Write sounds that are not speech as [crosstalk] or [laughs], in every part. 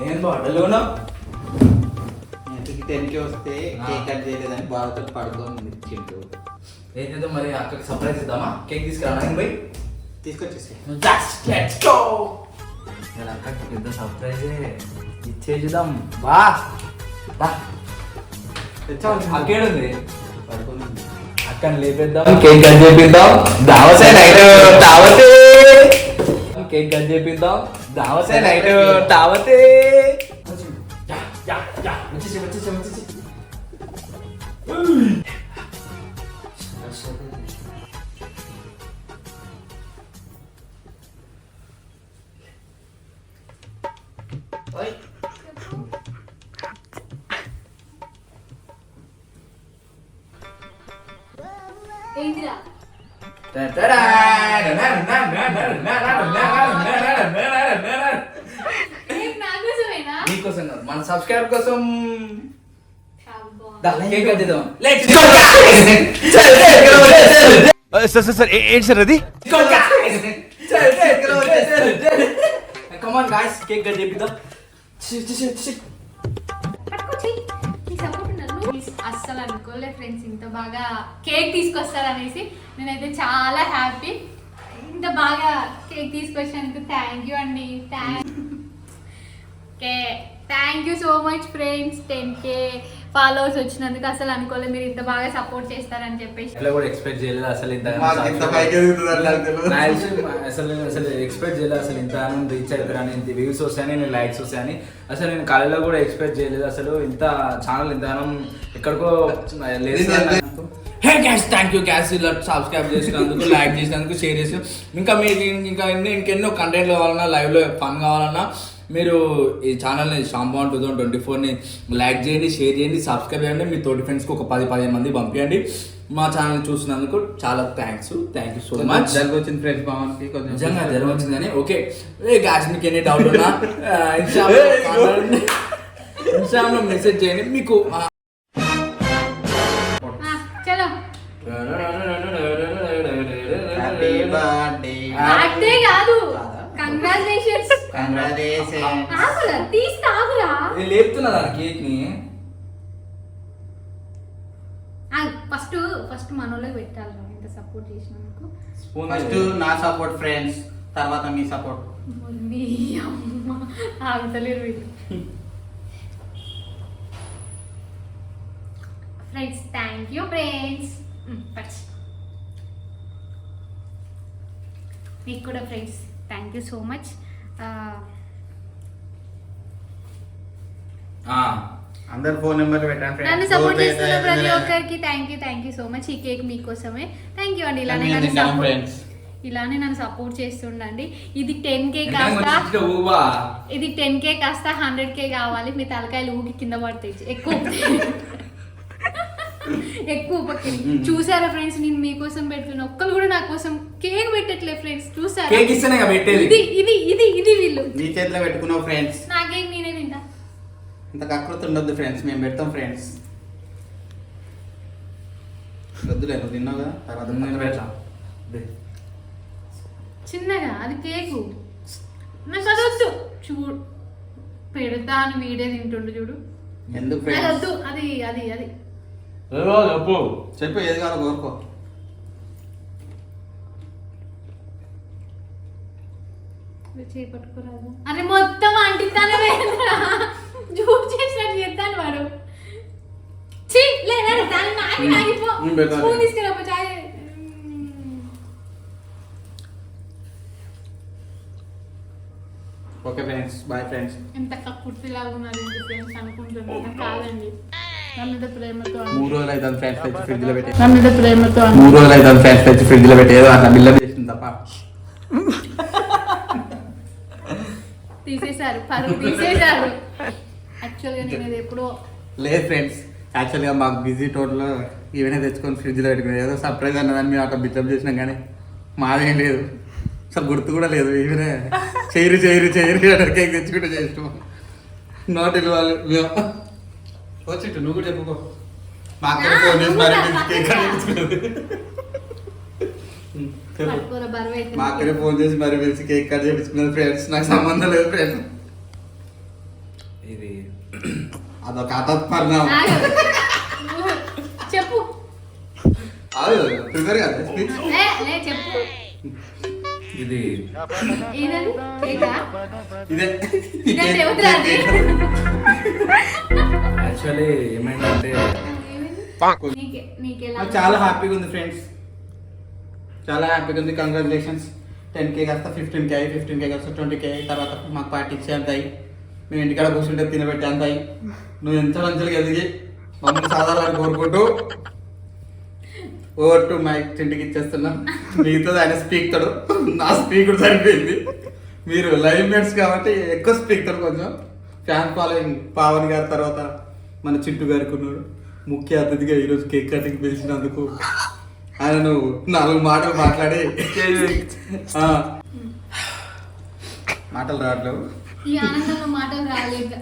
ఏం బాటలోనా ఇంటికి టెన్కి వస్తే కేక్ కట్ చేయలేదని బాధతో పడుకోండి చింటూ. ఏంటంటే మరి అక్కడికి సర్ప్రైజ్ ఇద్దామా? కేక్ తీసుకురా పోయి? తీసుకొచ్చేసి లెట్స్ గో ఇలా అక్కడికి పెద్ద సర్ప్రైజ్ ఇచ్చేద్దాం. బా. బా. అక్కేడుంది పడుకోండి అక్కని లేపేద్దాం. కేక్ కట్ చేపిద్దాం. దావసే నైట్ దావతే కేక్ కట్ చేపిద్దాం. దావసే నైట్ దావతే యా, యా, యా. వచ్చేసి వచ్చేసి వచ్చేసి ఓయ్ ఏంటిరా కేక్ నా కోసమేనా నీకోసం కాదు, మన సబ్స్క్రైబర్ కోసం కేక్ సార్ సార్ సార్ ఏంటి సార్ అది go, guys. Come on, guys, cake cut చేపిద్దాం. అస్సలు అనుకోలే ఫ్రెండ్స్ ఇంత బాగా కేక్ తీసుకొస్తారనేసి. నేనైతే చాలా హ్యాపీ ఇంత బాగా కేక్ తీసుకొచ్చినందుకు థ్యాంక్ యూ అండి. Thank okay [laughs] thank you so much friends ten K followers వచ్చినందుకు అసలు అనుకోలేదు. మీరు ఇంత బాగా సపోర్ట్ చేస్తారని చెప్పేసి. ఇట్లా కూడా ఎక్స్పెక్ట్ చేయలేదు. అసలు ఇంత అసలు అసలు ఎక్స్పెక్ట్ చేయలేదు. అసలు ఇంత రీచ్ అవుతారని ఇంత వ్యూస్ వస్తాయని నేను లైక్స్ వస్తాయని. అసలు నేను కాలేజీలో కూడా ఎక్స్పెక్ట్ చేయలేదు. అసలు ఇంత ఛానల్ ఇంత ఎక్కడికో లేదు hey guys thank you guys ఇలా సబ్స్క్రైబ్ చేసినందుకు లైక్ చేసినందుకు షేర్ చేసి ఇంకా మీకు ఇంకా ఎన్ని ఇంకెన్నో కంటెంట్ కావాలన్నా లైవ్లో ఫన్ కావాలన్నా మీరు ఈ ఛానల్ని షాంబాన్ టూ థౌసండ్ ట్వంటీ ఫోర్ని లైక్ చేయండి షేర్ చేయండి సబ్స్క్రైబ్ చేయండి. మీ తోటి ఫ్రెండ్స్కి ఒక పది పదిహేను మంది పంపించండి మా ఛానల్ చూసినందుకు చాలా thanks thank you so much జలుబు వచ్చింది ఫ్రెండ్స్ బాగుంది కొంచెం నిజంగా జ్వరం వచ్చిందని? ఓకే ఏ గ్యాస్ మీకు ఎన్ని డౌట్ ఉన్నా ఇన్స్టాగ్రామ్లో [laughs] మెసేజ్ చేయండి. మీకు హ్యాపీ బర్త్డే కాదు. కంగ్రాచులేషన్స్ ఆగురా తీసి తాగురా ఇది లేపుతున్నా దాని కేక్ని ఫస్ట్ ఫస్ట్ మనోళ్ళకి పెట్టాలి ఇంత సపోర్ట్ చేసినందుకు. ఫస్ట్ నా సపోర్ట్ ఫ్రెండ్స్ తర్వాత మీ సపోర్ట్ నీ అమ్మ ఆగుతలేరు వీళ్ళు. ఫ్రెండ్స్ థ్యాంక్ యూ ఫ్రెండ్స్ మీకు కూడా friends thank you so much అందరు ఫోన్ నెంబర్ పెట్టండి నన్ను సపోర్ట్ చేస్తున్న ప్రతి ఒక్కరికి thank you thank you so much ఈ కేక్ మీకోసమే. థ్యాంక్ యూ అండి. ఇలానే నన్ను ఫ్రెండ్స్ ఇలానే నన్ను సపోర్ట్ చేస్తుండండి. ఇది టెన్ కే కాస్త ఇది టెన్ కే కాస్త హండ్రెడ్ కే కావాలి. మీ తలకాయలు ఊగి కింద పడతాయి. ఎక్కువ. [laughs] ఎక్కువ పక్కన చూసారా ఫ్రెండ్స్ నేను మీకోసం పెడుతున్నా ఒక్కరు కూడా నా కోసం కేక్ పెట్టట్లే ఫ్రెండ్స్ చూసారా? కేక్ ఇస్తేనే కదా పెట్టేది. ఇది ఇది ఇది ఇది వీళ్ళు. నీ చేతిలో పెట్టుకున్నావు ఫ్రెండ్స్ నా కేక్ నేనే తింటా. ఇంత కకృతి ఉండొద్దు ఫ్రెండ్స్ మేము పెడతాం ఫ్రెండ్స్ వద్దులే నువ్వు తిన్నావు కదా తర్వాత నేను. దే. చిన్నగా అది కేకు. నాకు అది వద్దు. చూడు పెడతా అని వీడే తింటుండు చూడు. ఎందుకు అది అది అది. చెప్పు చెప్పు ఏది కావాలో కోరుకో. చేపట్టుకోరాదు అరే మొత్తం అంటిస్తానే వేయరా జూప్ చేసినట్టు చేస్తాను వాడు. లేదా దాన్ని నాకి. స్పూన్ తీసుకురాపో చాయ్. Okay friends. Bye friends. ఎంత కుర్తిలాగా ఉన్నారు ఫ్రెండ్స్ అనుకుంటున్నాను. కాదండి. మూడు రోజులు అవుతుంది ఫ్రెండ్స్ తెచ్చి ఫ్రిడ్జ్లో పెట్టి. మూడు రోజులు అవుతుంది ఫ్రెండ్స్ తెచ్చి ఫ్రిడ్జ్లో పెట్టి ఏదో అట్లా బిల్ల చేసింది తప్ప. తీసేశారు. పరువు తీసేశారు. యాక్చువల్గా నేను ఇది ఎప్పుడో లేదు ఫ్రెండ్స్ యాక్చువల్గా మాకు బిజీ టోటల్ ఈవెనే తెచ్చుకొని ఫ్రిడ్జ్లో పెట్టుకుని. ఏదో సర్ప్రైజ్ అన్నదాన్ని మేము అట్లా బిచ్చప్ చేసినాం కానీ మాదేం లేదు. అసలు గుర్తు కూడా లేదు. ఈవెనే చేయరు చేయరు చేయరు కేక్ తెచ్చుకుంటే చేసినాం. నాట్ ఇవ్వాలి మేము వచ్చి నువ్వు కూడా చెప్పుకో మా అక్కడ ఫోన్ చేసి మరి కేక్ కట్ మా అక్కడే ఫోన్ చేసి మరి పిలిచి కేక్ కట్ చేయించుకున్నారు ఫ్రెండ్స్ నాకు సంబంధం లేదు ఫ్రెండ్స్ ఇది అదొక అతత్పరిణామం ఆగు. చెప్పు. ప్రిపేర్ కదా చెప్పు. ఇది ఇదే? యాక్చువల్లీ ఏమైందంటే చాలా హ్యాపీగా ఉంది ఫ్రెండ్స్. చాలా హ్యాపీగా ఉంది. కంగ్రాచులేషన్స్ టెన్ కే కాస్త ఫిఫ్టీన్ కే ఫిఫ్టీన్ కే కాస్త ట్వంటీ కే తర్వాత మాకు పార్టీ ఇచ్చేంత అయ్యి మేము ఇంటికాడ కూర్చుంటే తినబెట్టేంత అయ్యి నువ్వు ఎంత మంచిగా ఎదిగి మమ్మల్ని సాధారణ కోరుకుంటూ ఓవర్ టు మైక్ చింటికి ఇచ్చేస్తున్నా. మిగతాది ఆయన స్పీక్తాడు. నా స్పీకర్ సరిపోయింది. మీరు లైవ్ మేట్స్ కాబట్టి ఎక్కువ స్పీక్తాడు కొంచెం. ఫ్యాన్ ఫాలోయింగ్ పావన్ గారి తర్వాత మన చిట్టు గారికి ఉన్నాడు. ముఖ్య అతిథిగా ఈరోజు కేక్ కటింగ్ పిలిచినందుకు ఆయనను నాలుగు మాటలు మాట్లాడి. [laughs] ఆ, మాటలు రావట్లేవు. మాటలు రాలేదు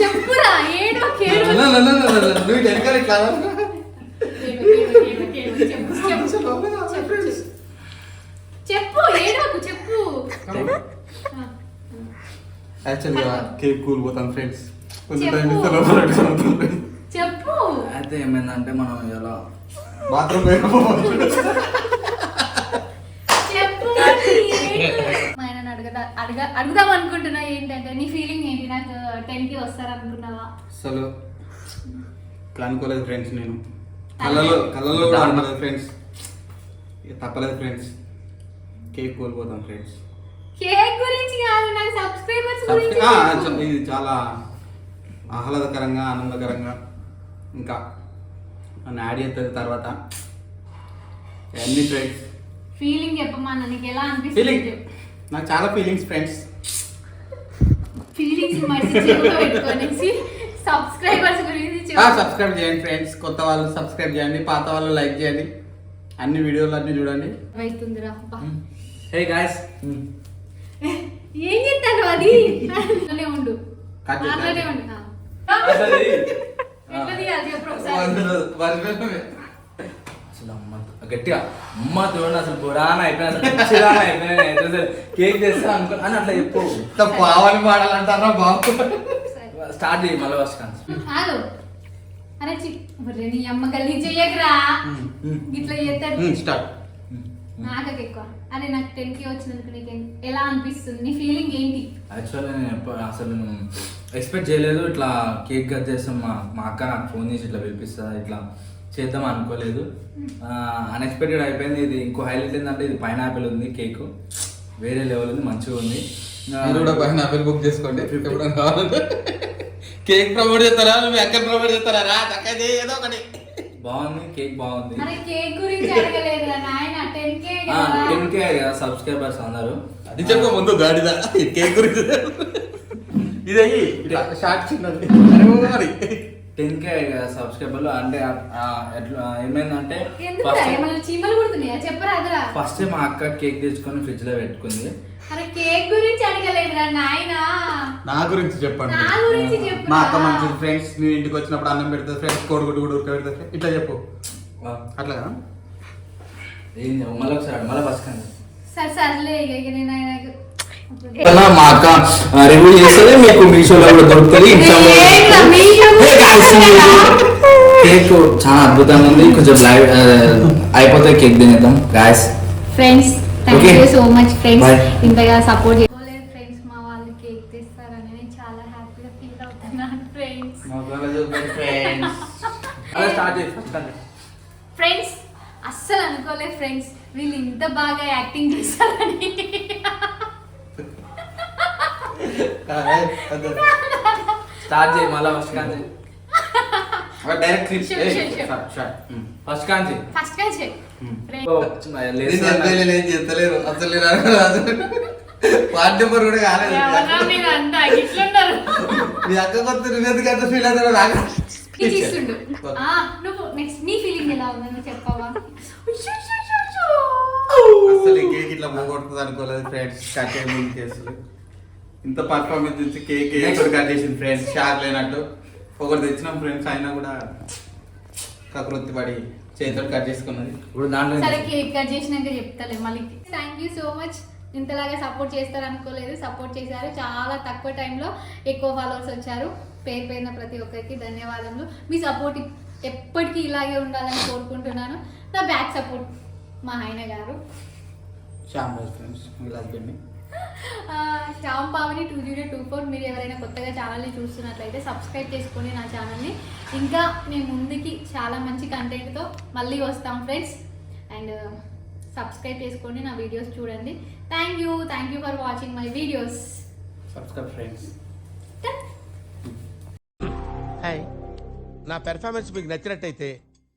చెప్పురా నువ్వు వెనకాల. చెప్పు, చెప్పు, యాక్చువల్గా కేక్ కూల్ పోతాను ఫ్రెండ్స్ చెప్పు. అయితే ఏమైందంటే మనం ఇలా బాత్రూమ్ చెప్పు మా అడగదా అడగ అడుగుదాం అనుకుంటున్నా ఏంటంటే నీ ఫీలింగ్ ఏంటి? నాకు టెన్కి వస్తారు అనుకున్నావా అసలు అనుకోలేదు ఫ్రెండ్స్ నేను. కళ్ళలో కళ్ళలో కూడా అనుకోలేదు ఫ్రెండ్స్ ఇక తప్పలేదు ఫ్రెండ్స్ కేక్ కోల్పోతాం ఫ్రెండ్స్ కేక్ గురించి కాదు నాకు సబ్స్క్రైబర్స్ గురించి. ఇది చాలా ఆహ్లాదకరంగా ఆనందకరంగా ఇంకా నన్ను యాడ్ చేస్తుంది తర్వాత అన్ని ఫ్రెండ్స్ ఫీలింగ్ చెప్పమన్నా నీకు ఎలా ఫీలింగ్ అనిపిస్తుంది నాకు చాలా ఫీలింగ్స్ ఫ్రెండ్స్ ఫీలింగ్స్ పెట్టుకొనేసి సబ్స్క్రైబర్స్ గురించి. సబ్స్క్రైబ్ చేయండి ఫ్రెండ్స్ కొత్త వాళ్ళు సబ్స్క్రైబ్ చేయండి పాత వాళ్ళు లైక్ చేయండి. అన్ని వీడియోలు అన్ని చూడండి. అవుతుందిరా. హే గాయస్ ఏం చెప్తాను అది? [laughs] ఉండు. ఉండు. అసలు అమ్మ గట్టిగా అమ్మ చూడండి అసలు పురాణ అయిపోయినా అయిపోయినా అసలు కేక్ చేస్తా అనుకో అని అట్లా చెప్పు. పావని పాడాలంటారా బాబు. స్టార్ట్ చేయి మళ్ళీ ఫస్ట్ కానీ ఆగు. అరే చి నీ అమ్మ గల్లీ చెయ్యకరా. ఇట్లా చేస్తాడు. స్టార్ట్. నాకకి ఎక్కువ. అరే నాకు టెన్కి వచ్చినందుకు నీకు ఎలా అనిపిస్తుంది? నీ ఫీలింగ్ ఏంటి? యాక్చువల్లీ నేను అసలు నేను ఎక్స్పెక్ట్ చేయలేదు ఇట్లా కేక్ కట్ చేస్తాం మా మా అక్క నాకు ఫోన్ చేసి ఇట్లా పిలిపిస్తా ఇట్లా చేద్దాం అనుకోలేదు. అన్ఎక్స్పెక్టెడ్ అయిపోయింది ఇది ఇంకో హైలైట్ ఏంటంటే ఇది పైనాపిల్ ఉంది కేక్ వేరే లెవెల్ ఉంది మంచిగా ఉంది. మీరు కూడా పైన ఆపిల్ బుక్ చేసుకోండి కేక్ ప్రమోట్ చేస్తారా? మీ అక్కడ ప్రమోట్ చేస్తారా? రా ఏదో ఒకటి. బాగుంది కేక్ బాగుంది. అరే కేక్ గురించి అడగలేదురా నాయన టెన్ కే కదా. సబ్స్క్రైబర్స్ అందరూ. అది చెప్పు ముందు గాడిద. ఈ కేక్ గురించి. ఇదే ఇట్లా షార్ట్ చిన్నది. మరి [laughs] టెన్ కే సబ్స్క్రైబర్లు అంటే ఆ, ఎట్లా ఏమైందంటే ఫస్ట్ ఏమన్నా చీమలు కుడుతున్నాయా? చెప్పరా అదరా? ఫస్ట్ మా అక్క కేక్ తెచ్చుకొని ఫ్రిడ్జ్లో పెట్టుకుంది కేక్ గురించి అడగలేదురా నాయన. నా గురించి చెప్పండి. నా గురించి చెప్పు మా అక్క మంచి ఫ్రెండ్స్ నీ ఇంటికి వచ్చినప్పుడు అన్నం పెడుతుంది ఫ్రెండ్స్ కోడిగుడ్డు కూడా ఉడక పెడుతుంది. ఇట్లా చెప్పు. అట్లా ఏం చెప్పు, మళ్ళీ ఒకసారి మళ్ళీ కానీ సరే సర్లే ఇక ఇక నేను ఆయనకు మా అక్క రివ్యూ చేస్తే మీకు మీషోలో కూడా దొరుకుతుంది ఇన్స్టాలో ఏంట్రా, మీషో Hey guys, కూడా కేక్ చాలా అద్భుతంగా ఉంది కొంచెం లైవ్ అయిపోతే కేక్ తినేద్దాం guys friends thank Okay. You so much friends. ఇంతగా సపోర్ట్ ఫ్రెండ్స్ మా వాళ్ళు కేక్ తెస్తారని నేను చాలా హ్యాపీగా ఫీల్ అవుతున్నాను ఫ్రెండ్స్ ఫ్రెండ్స్ అలా స్టార్ట్ చేసి ఫస్ట్ కానీ ఫ్రెండ్స్ అస్సలు అనుకోలేదు ఫ్రెండ్స్ వీళ్ళు ఇంత బాగా యాక్టింగ్ చేస్తారని స్టార్ట్ చేయి మళ్ళీ ఫస్ట్ డైరెక్ట్ కాంచి ఫస్ట్ అసలు నెంబర్ కూడా కాలేదు. మీ అక్క కొత్త నువ్వెందుకు అంత ఫీల్ అవుతారో నాకు స్పీచ్ ఇస్తుండు. ఆ, నువ్వు నెక్స్ట్ నీ ఫీలింగ్ ఎలా ఉందని చెప్పవా? అసలు ఈ కేక్ ఇట్లా [laughs] పోగొడుతుంది అనుకోలేదు ఫ్రెండ్స్ కట్ ముందు కేసులు ఇంత పర్ఫార్మెన్స్ ఇచ్చి కేక్ ఎక్కడ కట్ చేసింది ఫ్రెండ్స్ షాక్ లేనట్టు. ఒకటి తెచ్చినాం ఫ్రెండ్స్ అయినా కూడా కకృతి పడి చేతితో కట్ చేసుకున్నది. ఇప్పుడు దాంట్లో సరే కేక్ కట్ చేసినాక చెప్తాలే మళ్ళీ. థ్యాంక్ యూ సో మచ్ ఇంతలాగా సపోర్ట్ చేస్తారు అనుకోలేదు సపోర్ట్ చేశారు. చాలా తక్కువ టైంలో ఎక్కువ ఫాలోవర్స్ వచ్చారు. పేరు పేరున ప్రతి ఒక్కరికి ధన్యవాదములు. మీ సపోర్ట్ ఎప్పటికీ ఇలాగే ఉండాలని కోరుకుంటున్నాను. నా బ్యాక్ సపోర్ట్ మా ఆయన గారు. శ్యామ్ ఫ్రెండ్స్ వీళ్ళ హస్బెండ్ని ఆ, Shyam Pavani two zero two four మీరు ఎవరైనా కొత్తగా ఛానల్ని చూస్తున్నట్లయితే సబ్స్క్రైబ్ చేసుకోండి నా ఛానల్ని ఇంకా మేము ముందుకి చాలా మంచి కంటెంట్తో మళ్ళీ వస్తాం ఫ్రెండ్స్ అండ్ సబ్స్క్రైబ్ చేసుకోండి నా వీడియోస్ చూడండి. Thank you thank you for watching my videos subscribe friends hi నా పెర్ఫార్మెన్స్ మీకు నచ్చినట్టయితే